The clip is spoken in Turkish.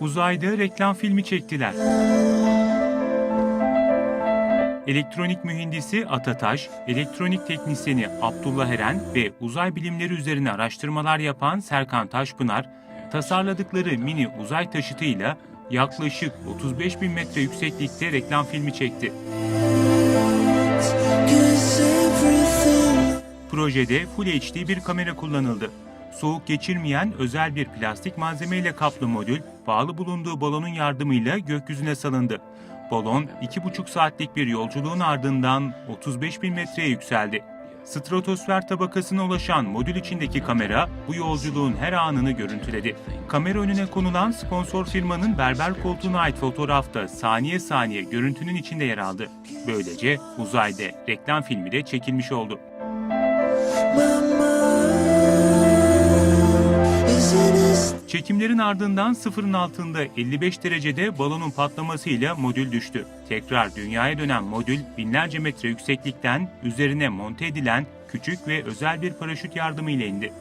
Uzayda reklam filmi çektiler. Elektronik mühendisi Atataş, elektronik teknisyeni Abdullah Eren ve uzay bilimleri üzerine araştırmalar yapan Serkan Taşpınar, tasarladıkları mini uzay taşıtıyla yaklaşık 35 bin metre yükseklikte reklam filmi çekti. Projede Full HD bir kamera kullanıldı. Soğuk geçirmeyen özel bir plastik malzemeyle kaplı modül, bağlı bulunduğu balonun yardımıyla gökyüzüne salındı. Balon 2,5 saatlik bir yolculuğun ardından 35 bin metreye yükseldi. Stratosfer tabakasına ulaşan modül içindeki kamera bu yolculuğun her anını görüntüledi. Kamera önüne konulan sponsor firmanın berber koltuğuna ait fotoğrafta saniye saniye görüntünün içinde yer aldı. Böylece uzayda reklam filmi de çekilmiş oldu. Çekimlerin ardından sıfırın altında 55 derecede balonun patlamasıyla modül düştü. Tekrar dünyaya dönen modül binlerce metre yükseklikten üzerine monte edilen küçük ve özel bir paraşüt yardımıyla indi.